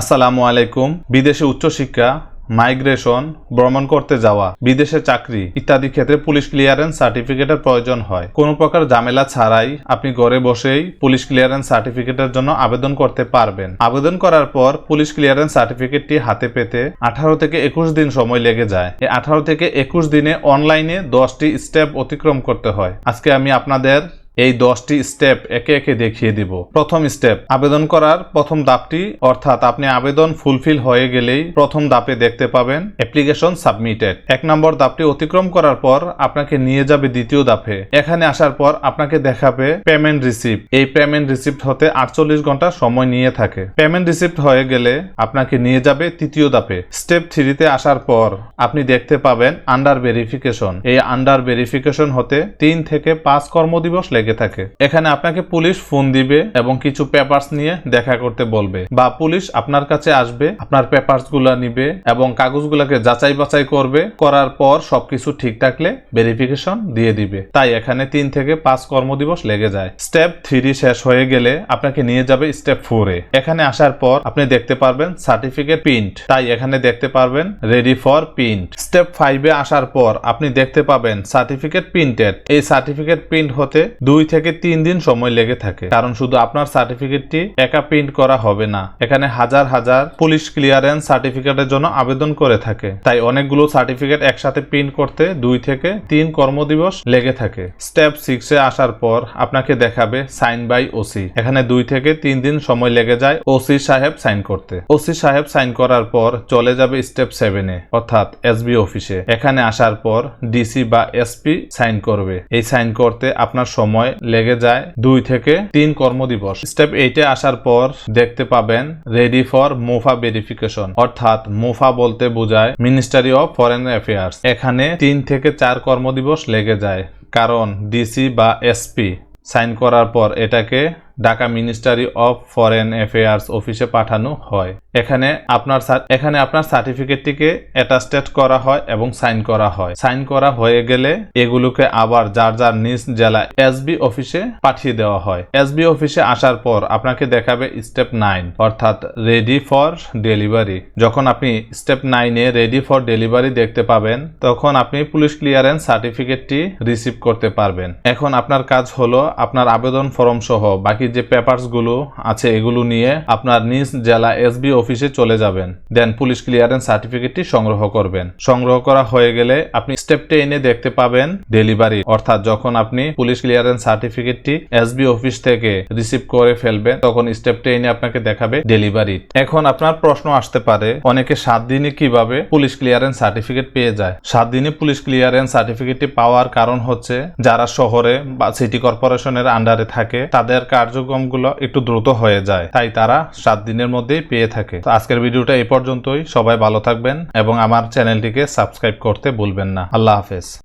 আসসালামু আলাইকুম। বিদেশে উচ্চশিক্ষা, মাইগ্রেশন, ভ্রমণ করতে যাওয়া, বিদেশে চাকরি ইত্যাদি ক্ষেত্রে পুলিশ ক্লিয়ারেন্স সার্টিফিকেটের প্রয়োজন হয়। কোনো প্রকার ঝামেলা ছাড়াই আপনি ঘরে বসেই পুলিশ ক্লিয়ারেন্স সার্টিফিকেটের জন্য আবেদন করতে পারবেন। আবেদন করার পর পুলিশ ক্লিয়ারেন্স সার্টিফিকেটটি হাতে পেতে আঠারো থেকে একুশ দিন সময় লেগে যায়। এই আঠারো থেকে একুশ দিনে অনলাইনে দশটি স্টেপ অতিক্রম করতে হয়। আজকে আমি আপনাদের এই দশটি স্টেপ একে একে দেখিয়ে দিব। প্রথম স্টেপ আবেদন করার প্রথম ধাপটি, অর্থাৎ আপনি আবেদন ফুলফিল হয়ে গেলেই প্রথম ধাপে দেখতে পাবেন অ্যাপ্লিকেশন সাবমিটেড এক নম্বর ধাপটি অতিক্রম করার পর আপনাকে নিয়ে যাবে দ্বিতীয় ধাপে। এখানে আসার পর আপনাকে দেখাবে পেমেন্ট রিসিপ্ট এই পেমেন্ট রিসিপ্ট হতে আটচল্লিশ ঘণ্টা সময় নিয়ে থাকে। পেমেন্ট রিসিপ্ট হয়ে গেলে আপনাকে নিয়ে যাবে তৃতীয় ধাপে। স্টেপ থ্রিতে আসার পর আপনি দেখতে পাবেন আন্ডার ভেরিফিকেশন এই আন্ডার ভেরিফিকেশন হতে তিন থেকে পাঁচ কর্মদিবস লেগে থাকে এখানে আপনাকে পুলিশ ফোন দিবে এবং কিছু পেপারস নিয়ে দেখা করতে বলবে। বা পুলিশ আপনার কাছে আসবে, আপনার পেপারসগুলা নিবে এবং কাগজগুলোকে যাচাই বাছাই করবে। করার পর সবকিছু ঠিক থাকলে ভেরিফিকেশন দিয়ে দিবে। তাই এখানে তিন থেকে পাঁচ কর্মদিবস লেগে যায়। স্টেপ থ্রি শেষ হয়ে গেলে আপনাকে নিয়ে যাবে স্টেপ ফোরে এখানে আসার পর আপনি দেখতে পারবেন সার্টিফিকেট প্রিন্ট তাই এখানে দেখতে পারবেন রেডি ফর প্রিন্ট স্টেপ ফাইভে আসার পর আপনি দেখতে পাবেন সার্টিফিকেট প্রিন্টেড এই সার্টিফিকেট প্রিন্ট হতে দুই থেকে তিন দিন সময় লেগে থাকে। কারণ শুধু আপনার সার্টিফিকেটটি একা প্রিন্ট করা হবে না, এখানে হাজার হাজার পুলিশ ক্লিয়ারেন্স সার্টিফিকেটের জন্য আবেদন করে থাকে। তাই অনেকগুলো সার্টিফিকেট একসাথে প্রিন্ট করতে দুই থেকে তিন কর্মদিবস লেগে থাকে। স্টেপ সিক্সে আসার পর আপনাকে দেখাবে সাইন বাই ওসি এখানে দুই থেকে তিন দিন সময় লেগে যায় ওসি সাহেব সাইন করতে। ওসি সাহেব সাইন করার পর চলে যাবে স্টেপ সেভেনে অর্থাৎ এসবি অফিসে এখানে আসার পর ডিসি বা এসপি সাইন করবে। এই সাইন করতে আপনার সময় লেগে যায় দুই থেকে তিন কর্মদিবস। স্টেপ এইটে আসার পর দেখতে পাবেন রেডি ফর মুফা ভেরিফিকেশন অর্থাৎ মুফা বলতে বোঝায় মিনিস্ট্রি অফ ফরেন অ্যাফেয়ার্স এখানে তিন থেকে চার কর্মদিবস লেগে যায়, কারণ ডিসি বা এসপি সাইন করার পর এটাকে Dhaka ministry of foreign affairs অফিসে পাঠানো হয়। এখানে আপনার এখানে আপনার সার্টিফিকেটটিকে অ্যাটাস্টেড করা হয় এবং সাইন করা হয়। সাইন করা হয়ে গেলে এগুলোকে আবার যার যার নিজ জেলা এসবি অফিসে পাঠিয়ে দেওয়া হয়। এসবি অফিসে আসার পর আপনাকে দেখাবে স্টেপ নাইন অর্থাৎ রেডি ফর ডেলিভারি যখন আপনি স্টেপ নাইনে রেডি ফর ডেলিভারি দেখতে পাবেন, তখন আপনি পুলিশ ক্লিয়ারেন্স সার্টিফিকেটটি রিসিভ করতে পারবেন। এখন আপনার কাজ হলো আপনার আবেদন ফর্ম সহ বাকি যে পেপারসগুলো আছে এগুলো নিয়ে আপনার নিজ জেলা এসবি অফিসে চলে যাবেন। দেন পুলিশ ক্লিয়ারেন্স সার্টিফিকেটটি সংগ্রহ করবেন। সংগ্রহ করা হয়ে গেলে আপনি স্টেপ টেনে দেখতে পাবেন ডেলিভারি অর্থাৎ যখন আপনি পুলিশ ক্লিয়ারেন্স সার্টিফিকেটটি এসবি অফিস থেকে রিসিভ করে ফেলবেন, তখন স্টেপ টেনে আপনাকে দেখাবে ডেলিভারি এখন আপনার প্রশ্ন আসতে পারে, অনেকে সাত দিনে কীভাবে পুলিশ ক্লিয়ারেন্স সার্টিফিকেট পেয়ে যায়? সাত দিনে পুলিশ ক্লিয়ারেন্স সার্টিফিকেটটি পাওয়ার কারণ হচ্ছে, যারা শহরে বা সিটি কর্পোরেশনের আন্ডারে থাকে, তাদের কার্যক্রমগুলো একটু দ্রুত হয়ে যায়, তাই তারা সাত দিনের মধ্যেই পেয়ে থাকে। তো আজকের ভিডিওটা এই পর্যন্তই। সবাই ভালো থাকবেন এবং আমার চ্যানেলটিকে সাবস্ক্রাইব করতে ভুলবেন না। আল্লাহ হাফেজ।